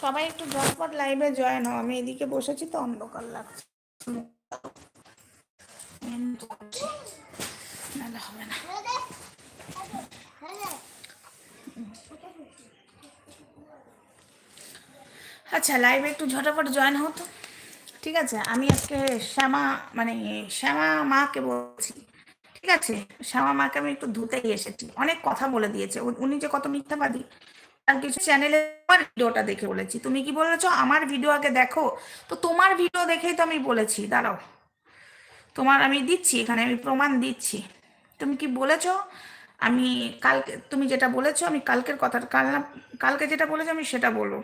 সবাই একটু ঝটপট লাইভে জয়েন হও। আমি এদিকে বসেছি তো অন্ধকার লাগছে। হবে না। আচ্ছা লাইভে একটু ঝটাপট জয়েন হতো ঠিক আছে? আমি আজকে শ্যামা মানে শ্যামা মাকে বলছি। ঠিক আছে? শ্যামা মাকে আমি একটু ধুতেই এসেছি। অনেক কথা বলে দিয়েছে। উনি যে কত মিথ্যাবাদী। আর কিছু চ্যানেলে আমার ভিডিওটা দেখে বলেছি। তুমি কি বলেছ? আমার ভিডিও আগে দেখো। তো তোমার ভিডিও দেখেই তো আমি বলেছি। দাঁড়াও। তোমার আমি দিচ্ছি, এখানে আমি প্রমাণ দিচ্ছি। তুমি কি বলেছ? আমি কালকে, তুমি যেটা বলেছ, আমি কালকের কথা, কাল না, কালকে যেটা বলেছ, আমি সেটা বলো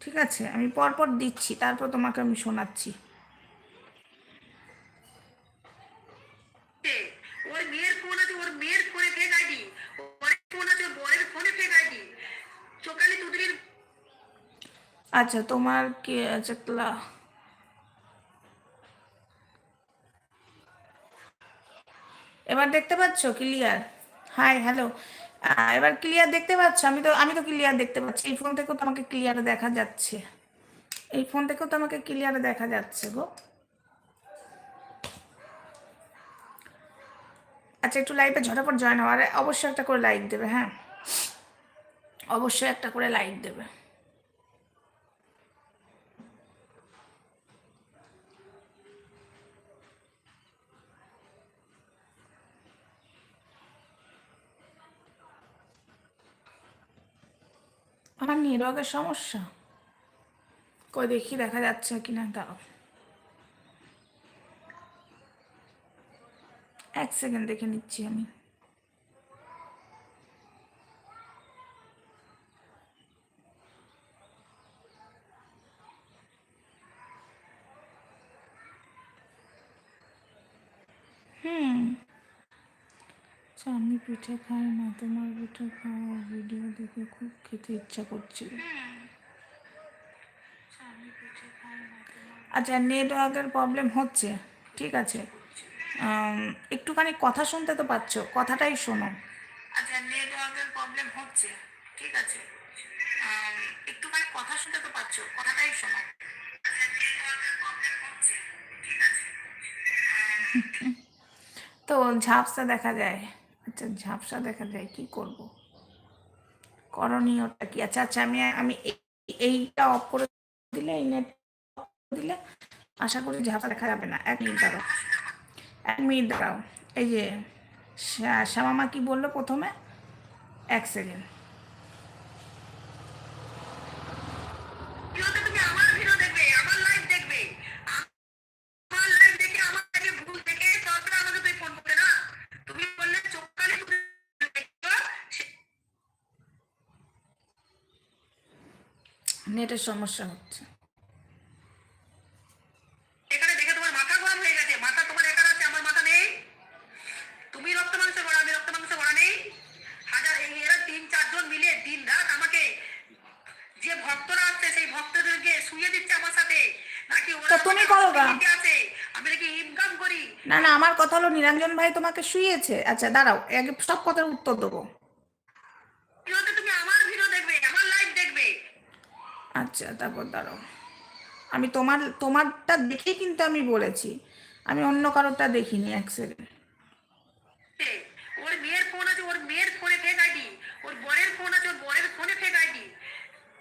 ঠিক আছে? আমি পরপর দিচ্ছি, তারপর তোমাকে আমি শোনাচ্ছি। আচ্ছা তোমার কি আছে ক্লা? এবার দেখতে পাচ্ছ? ক্লিয়ার? হাই হ্যালো এবার ক্লিয়ার দেখতে পাচ্ছ? আমি তো আমি তো ক্লিয়ার দেখতে পাচ্ছি। এই ফোন থেকেও তো আমাকে ক্লিয়ার দেখা যাচ্ছে। এই ফোন থেকেও তো আমাকে ক্লিয়ার দেখা যাচ্ছে গো। আচ্ছা একটু লাইভে ঝটাপট জয়েন হওয়ার অবশ্যই একটা করে লাইক দেবে হ্যাঁ? অবশ্যই একটা করে লাইক দেবে। আমার নেটওয়ার্কের সমস্যা? কই দেখি, দেখা যাচ্ছে কি না দাও এক সেকেন্ড দেখে নিচ্ছি আমি হুম আচ্ছা, আমি পিঠে খাই না তোমার পিঠে খাওয়া ভিডিও দেখে খুব খেতে ইচ্ছা করছিল। আচ্ছা নেটওয়ার্কের প্রবলেম হচ্ছে ঠিক আছে। একটুখানি কথা শুনতে তো পাচ্ছ কথাটাই শোনো। আচ্ছা নেটওয়ার্কের প্রবলেম হচ্ছে ঠিক আছে। একটুখানি কথা শুনতে তো পাচ্ছ কথাটাই শোনো। তো ঝাপসা দেখা যায়। আচ্ছা ঝাপসা দেখা যায়, কি করব? করণীয়টা কি? আচ্ছা আচ্ছা আমি আমি এই- এইটা অফ করে দিলে, এই নেট দিলে আশা করি ঝাপসা দেখা যাবে না। এক মিনিট দাঁড়াও। এক মিনিট দাঁড়াও। এই যে শ্যা- শ্যামামা কি বলল প্রথমে? এক সেকেন্ড নেটের সমস্যা হচ্ছে। এখানে দেখে তোমার মাথা গরম হয়ে গেছে। মাথা তোমার একার আছে আমার মাথা নেই। তুমি রক্ত মাংস করা আমি রক্ত মাংস করা নেই। হাজার এরা তিন চারজন মিলে দিন রাত আমাকে যে ভক্তরা সেই ভক্তদেরকে শুয়ে দিচ্ছে আমার সাথে। নাকি ওরা তুমি করো গা। আমি নাকি ইনকাম করি? না না আমার কথা হলো নিরঞ্জন ভাই তোমাকে শুয়েছে আচ্ছা দাঁড়াও আগে সব কথার উত্তর দেবো ভিডিওতে তুমি আমার ভিডিও দেখবে আমার লাইভ দেখবে আচ্ছা তারপর দাঁড়াও। আমি তোমার তোমারটা দেখেই কিন্তু আমি বলেছি। আমি অন্য কারোরটা দেখিনি এক সেকেন্ড ওর মেয়ের ফোন আছে ওর মেয়ের ফোনে ফেক আইডি ওর বরের ফোন আছে ওর বরের ফোনে ফেক আইডি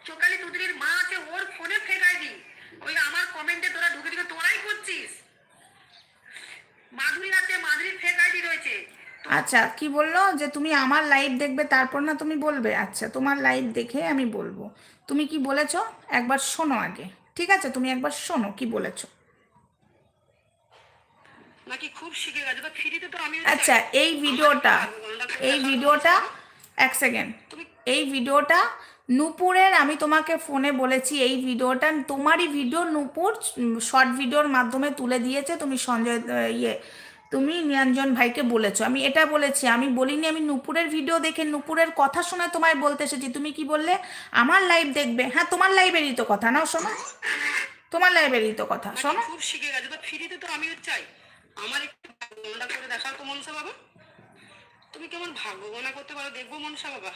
চোকালি তুদরির মা আছে ওর ফোনে ফেক আইডি ওই আমার কমেন্টে তোরা ঢুকে ঢুকে তোরাই করছিস মাধুরী আছে মাধুরীর ফেক আইডি রয়েছে। আচ্ছা কি বলল? যে তুমি আমার লাইভ দেখবে তারপর না তুমি বলবে? আচ্ছা তোমার লাইভ দেখে আমি বলব। তুমি কি বলেছ? একবার শোনো আগে। ঠিক আছে? তুমি একবার শোনো কি বলেছ। আচ্ছা এই ভিডিওটা এই ভিডিওটা এক সেকেন্ড। এই ভিডিওটা নূপুরের আমি তোমাকে ফোনে বলেছি এই ভিডিওটা তোমারই ভিডিও নূপুর শর্ট ভিডিওর মাধ্যমে তুলে দিয়েছে। তুমি সঞ্জয় ইয়ে তুমি নিরঞ্জন ভাইকে বলেছ। আমি এটা বলেছি আমি বলিনি আমি নূপুরের ভিডিও দেখে নূপুরের কথা শুনে তোমায় বলতে এসেছি। তুমি কি বললে? আমার লাইভ দেখবে। হ্যাঁ তোমার লাইভেরই তো কথা। না শোনো। তোমার লাইভেরই তো কথা। শোনো। খুব শিখে গেছে। তো ফ্রিতে তো আমিও চাই। আমার একটু ভাগ্যগণনা করে দেখাও তো মনসা বাবা। তুমি কেমন ভাগ্যগণনা করতে পারো? দেখব মনসা বাবা।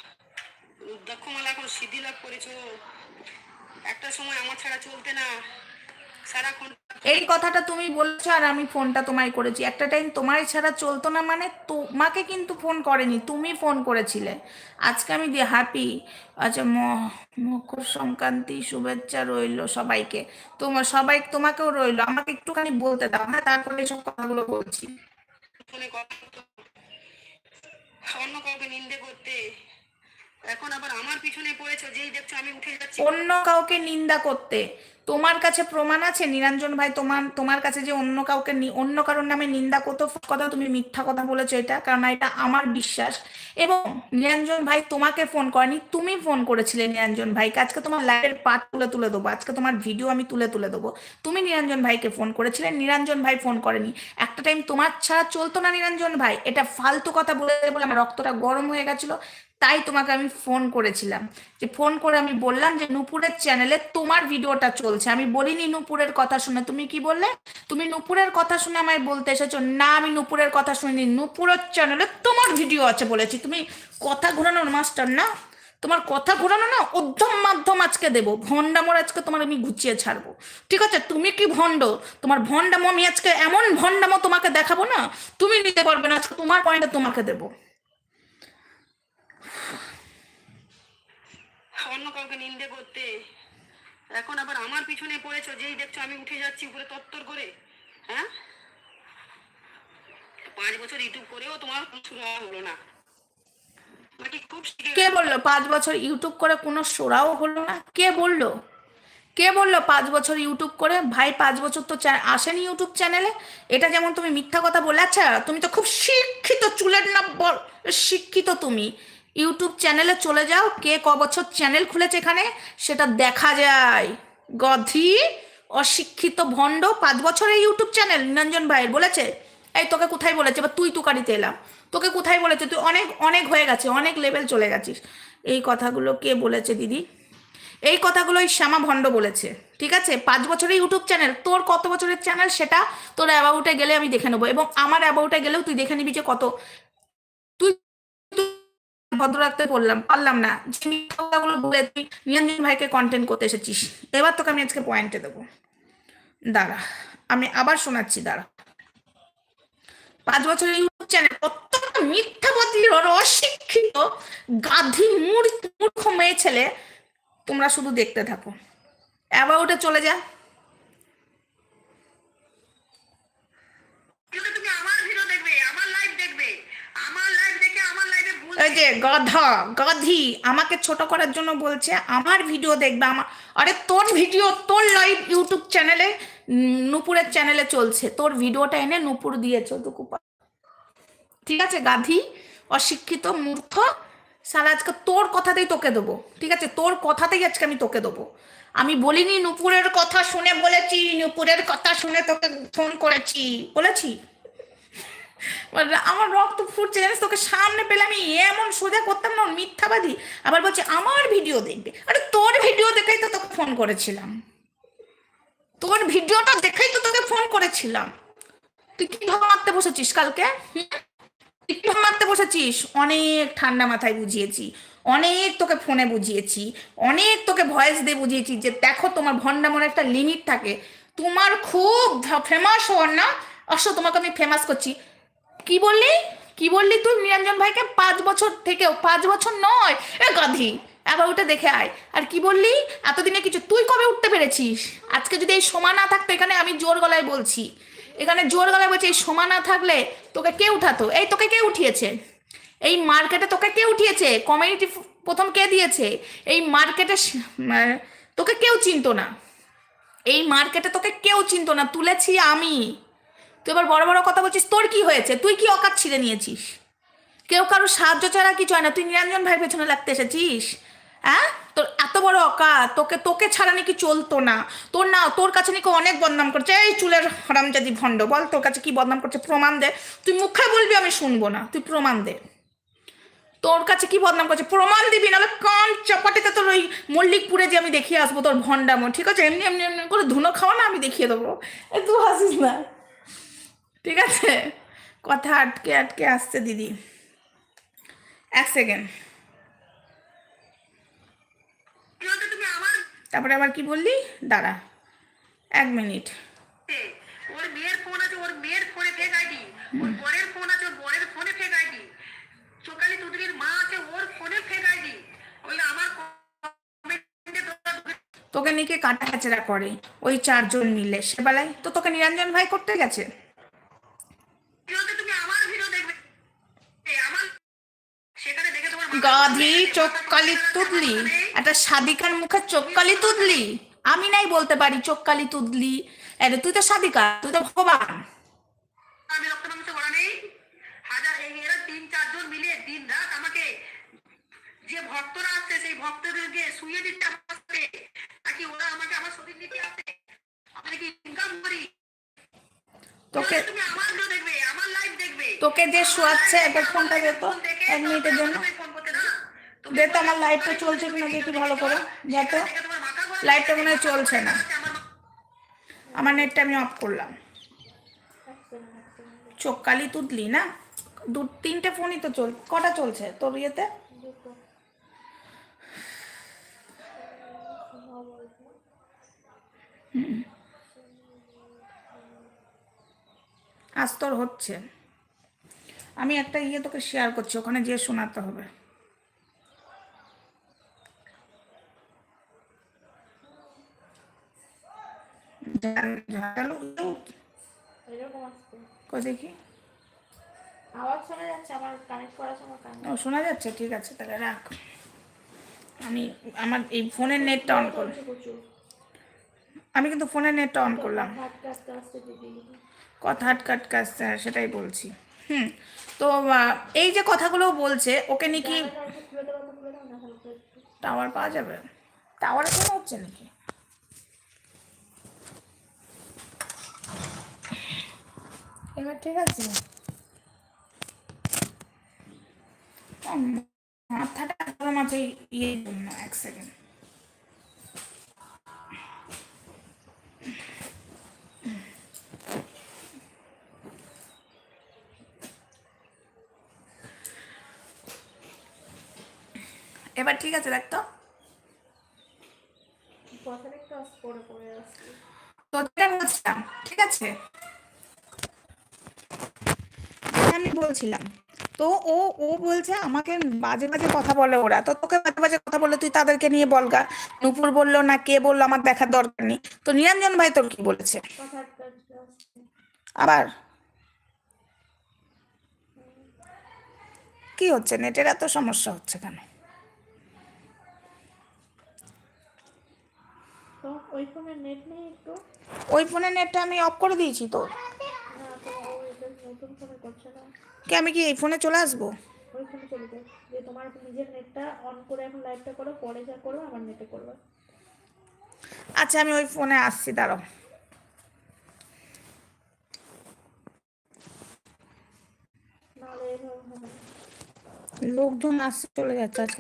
রুদ্রাক্ষমালা এখন সিদ্ধি লাভ করেছ। একটা সময় আমার ছাড়া চলতে না। এই কথাটা তুমি বলছো আর আমি ফোনটা তোমায় করেছি। একটা টাইম তোমায় ছাড়া চলতো না মানে তোমাকে কিন্তু ফোন করেনি তুমি ফোন করেছিলে। আজকে আমি হ্যাপি আচ্ছা ম- মকর সংক্রান্তি শুভেচ্ছা রইল সবাইকে। তোমার সবাই তোমাকেও রইল। আমাকে একটুখানি বলতে দাও হ্যাঁ তারপরে এসব কথাগুলো বলছি। অন্য কাউকে নিন্দে করতে। এখন আবার আমার পিছনে পড়েছো, যেই দেখছ আমি উঠে যাচ্ছি। অন্য কাউকে নিন্দা করতে। তোমার কাছে প্রমাণ আছে? নিরঞ্জন ভাই, তোমার তোমার কাছে যে অন্য কাউকে অন্য কারোর নামে নিন্দা করতো? কথা তুমি মিথ্যা কথা বলেছ এটা, কারণ এটা আমার বিশ্বাস। এবং নিরঞ্জন ভাই তোমাকে ফোন করেনি, তুমি ফোন করেছিলে নিরঞ্জন ভাই আজকে তোমার লাইভের পার্ট তুলে তুলে দেবো। আজকে তোমার ভিডিও আমি তুলে তুলে দেবো। তুমি নিরঞ্জন ভাইকে ফোন করেছিলে, নিরঞ্জন ভাই ফোন করেনি। একটা টাইম তোমার ছাড়া চলতো না নিরঞ্জন ভাই। এটা ফালতু কথা বলে বলে আমার রক্তটা গরম হয়ে গেছিল। তাই তোমাকে আমি ফোন করেছিলাম। যে ফোন করে আমি বললাম যে নুপুরের চ্যানেলে তোমার ভিডিওটা চলছে। আমি বলিনি নুপুরের কথা শুনে। তুমি কি বললে? তুমি নুপুরের কথা শুনে আমায় বলতে এসেছ? না, আমি নুপুরের কথা শুনিনি। নুপুরের চ্যানেলে তোমার ভিডিও আছে বলেছি। তুমি কথা ঘোরানোর মাস্টার না। তোমার কথা ঘোরানো না উদ্ধম মাধ্যম আজকে দেবো। ভণ্ডামোর আজকে তোমার আমি গুছিয়ে ছাড়বো। ঠিক আছে? তুমি কি ভণ্ড? তোমার ভণ্ডামো, আমি আজকে এমন ভণ্ডামো তোমাকে দেখাবো না? তুমি নিতে পারবে না। আজকে তোমার পয়েন্টে তোমাকে দেবো। অন্য কাউকে নিন্দে করতে। এখন আবার আমার পিছনে পড়েছো, যেই দেখছ আমি উঠে যাচ্ছি উপরে তত্তর করে হ্যাঁ? পাঁচ বছর ইউটিউব করেও তোমার হলো না। কে বলল পাঁচ বছর ইউটিউব করে কোনো সোরাও হলো না? কে বলল? কে বলল পাঁচ বছর ইউটিউব করে? ভাই, পাঁচ বছর তো আসেনি ইউটিউব চ্যানেলে? এটা যেমন তুমি মিথ্যা কথা বলে আচ্ছা তুমি তো খুব শিক্ষিত, চুলের না শিক্ষিত তুমি। ইউটিউব চ্যানেলে চলে যাও, কে ক বছর চ্যানেল খুলেছে এখানে, সেটা দেখা যায়। গধি, অশিক্ষিত ভণ্ড, পাঁচ বছরের ইউটিউব চ্যানেল, নিরঞ্জন ভাইয়ের বলেছে। এই তোকে কোথায় বলেছে? বা তুই তুকারিতে এলাম। তোকে কোথায় বলেছে? তুই অনেক অনেক হয়ে গেছে, অনেক লেভেল চলে গেছিস। এই কথাগুলো কে বলেছে দিদি? এই কথাগুলো ওই শ্যামা ভণ্ড বলেছে, ঠিক আছে? পাঁচ বছরের ইউটিউব চ্যানেল, তোর কত বছরের চ্যানেল সেটা তোর অ্যাবাউটে গেলে আমি দেখে নেব, এবং আমার অ্যাবাউটে গেলেও তুই দেখে নিবি যে কত। ভদ্র রাখতে বললাম, পারলাম না। কথাগুলো বলে তুই নিরঞ্জন ভাইকে কন্টেন্ট করতে এসেছিস। এবার তোকে আমি আজকে পয়েন্টে দেবো। দাঁড়া, আমি আবার শোনাচ্ছি, দাঁড়া। পাঁচ বছরের ইউটিউব চ্যানেল মিথ্যাবাদী অশিক্ষিত গাধি মূর্খ মেয়ে ছেলে তোমরা শুধু দেখতে থাকো। অ্যাবাউটে চলে যা। তুমি আমার ভিডিও দেখবে আমার লাইভ দেখবে আমার লাইভ দেখে আমার লাইভে ভুল এই যে গাধা, গাধি আমাকে ছোট করার জন্য বলছে, আমার ভিডিও দেখবে, আমার, আরে তোর ভিডিও তোর লাইভ ইউটিউব চ্যানেলে নুপুরের চ্যানেলে চলছে। তোর ভিডিওটা এনে নুপুর দিয়েছে ওটুকু ঠিক আছে, গাধি, অশিক্ষিত, মূর্খ সালা আজকে তোর কথাতেই তোকে দেবো। ঠিক আছে, তোর কথাতেই আজকে আমি তোকে দেবো। আমি বলিনি নুপুরের কথা শুনে বলেছি, নুপুরের কথা শুনে তোকে ফোন করেছি। বলেছি? বলে, আমার রক্ত ফুটছে জানিস তোকে সামনে পেলে আমি এমন সোজা করতাম না মিথ্যাবাদী। আবার বলছে আমার ভিডিও দেখবে। আরে তোর ভিডিও দেখেই তো তোকে ফোন করেছিলাম। তোর ভিডিওটা দেখেই তো তোকে ফোন করেছিলাম। তুই কি মারতে বসেছিস কালকে? তুই কি মারতে বসেছিস? অনেক ঠান্ডা মাথায় বুঝিয়েছি। অনেক তোকে ফোনে বুঝিয়েছি। অনেক তোকে ভয়েস দিয়ে বুঝিয়েছি যে দেখো তোমার ভণ্ডামোর একটা লিমিট থাকে। তোমার খুব ফেমাস হওয়ার না? আসো তোমাকে আমি ফেমাস করছি। কি বললি? কি বললি তুই? নিরঞ্জন ভাইকে পাঁচ বছর থেকেও, পাঁচ বছর নয়। এ গাধি এবার উঠে দেখে আয়। আর কি বললি? এতদিনে কিছু তুই কবে উঠতে পেরেছিস? আজকে যদি এই সময় না থাকতো, এখানে আমি জোর গলায় বলছি। এখানে জোর গলায় বলছি, এই সময় না থাকলে তোকে কে উঠাতো? এই তোকে কে উঠিয়েছে? এই মার্কেটে তোকে কে উঠিয়েছে? কমিউনিটি প্রথম কে দিয়েছে? এই মার্কেটে তোকে কেউ চিনতো না। এই মার্কেটে তোকে কেউ চিনতো না। তুলেছি আমি। তুই এবার বড় বড় কথা বলছিস, তোর কি হয়েছে? তুই কি অকাত ছিঁড়ে নিয়েছিস? কেউ কারও সাহায্য ছাড়া কিছু হয় না। তুই নিরঞ্জন ভাইয়ের পেছনে লাগতে এসেছিস? হ্যাঁ? তোর এত বড় অকা তোকে তোকে ছাড়া নাকি চলতো না। তোর না, তোর কাছে নাকি অনেক বদনাম করছে। এই চুলের হারামজাদি ভণ্ড, বল তোর কাছে কি বদনাম করছে? প্রমাণ দে। তুই মুখে বলবি, আমি শুনব না। তুই প্রমাণ দে। তোর কাছে কি বদনাম করছে? প্রমাণ দিবি, নাহলে কান চাপাটিতে তোর ওই মল্লিকপুরে যে আমি দেখিয়ে আসব তোর ভণ্ডামো, ঠিক আছে? এমনি এমনি এমনি করে ধুনো খাওয়া না, আমি দেখিয়ে দেবো। তুই হাসিস না। ঠিক আছে? কথা আটকে আটকে আসছে দিদি। এক সেকেন্ড তারপরে আবার কি বললি? দাঁড়া। এক মিনিট। ওর মেয়ের ফোন আছে ওর মেয়ের ফোনে ফেক আইডি ওর বরের ফোন আছে ওর বরের ফোনে ফেক আইডি চোকালি তুদরির মা আছে ওর ফোনে ফেক আইডি ওই আমার তোকে নিয়ে কাটা কাচরা করে? ওই চারজন মিলে। সে বেলায় তো তোকে নিরঞ্জন ভাই করতে গেছে ভিডিওতে তুমি আমার ভিডিও দেখবে এ, আমার সেখানে দেখে তোমার মাথা- গাধি চোখ কালি তুদলি একটা সাদিকার মুখে চোখ কালি তুদলি। আমি নাই বলতে পারি চোখ কালি তুদলি। আরে তুই তো সাদিকা তুই তো ভগবান। আমি রক্ত মাংস নেই। হাজার এরা তিন চারজন মিলে দিন রাত আমাকে যে ভক্তরা আসছে সেই ভক্তদেরকে শুয়ে দিতে আসছে নাকি ওরা আমাকে আমার শরীর নিতে আসে? আমি কি ইনকাম করি? তোকে তুমি আমার দেখবে আমার লাইভ দেখবে। তোকে যে শোয়াচ্ছে একবার ফোনটা দে তো এক মিনিটের জন্য। দে তো আমার লাইভটা চলছে কিনা দেখি ভালো করে। দেখে লাইভটা মনে চলছে না। আমার নেটটা আমি অফ করলাম। চোখ কালি তুদলি না? দু, তিনটে ফোনই তো চল, কটা চলছে তোর ইয়েতে। আজ তোর হচ্ছে। আমি একটা ইয়ে তোকে শেয়ার করছি, ওখানে যেয়ে শোনাতে হবে। কই দেখি আওয়াজ শোনা যাচ্ছে আমার কানেক্ট ও শোনা যাচ্ছে? ঠিক আছে তাহলে রাখ। আমি আমার এই ফোনের নেটটা অন করলাম। আমি কিন্তু ফোনের নেটটা অন করলাম। কথা আটকাট কাজ সেটাই বলছি। হুম তো এই যে কথাগুলো বলছে ওকে নিয়ে কি খুলে দেবো তো খুলে দাও না হালকা একটু টাওয়ার পাওয়া যাবে? টাওয়ারে কোনো হচ্ছে নাকি এবার ঠিক আছে। মাথাটা গরম আছে ইয়ে জন্য এক সেকেন্ড এবার ঠিক আছে দেখ তো। কথাটা একটু পড়ে পড়ে আসছে। তোদের ঠিক আছে যেটা আমি বলছিলাম। তো ও ও বলছে আমাকে বাজে বাজে কথা বলে ওরা। তো তোকে বাজে বাজে কথা বলে তুই তাদেরকে নিয়ে বলগা নুপুর বলল না কে বলল? আমার দেখার দরকার নেই। তো নিরঞ্জন ভাই তোর কি বলেছে? আবার? কি হচ্ছে? নেটের এত সমস্যা হচ্ছে কেন? তো ওই ফোনের নেট নেই একটু? ওই নেটটা আমি অফ করে দিয়েছি তো না তো ও এটা নতুন ফোনে করছে না কি আমি কি এই ফোনে চলে আসব? ওই ফোনে চলে যে তোমার নিজের নেটটা অন করে এখন লাইভটা করো পরে যা করো আমার নেটে করবে। আচ্ছা আমি ওই ফোনে আসছি দাঁড়াও। লোকজন আসছে চলে যাচ্ছে আজকে।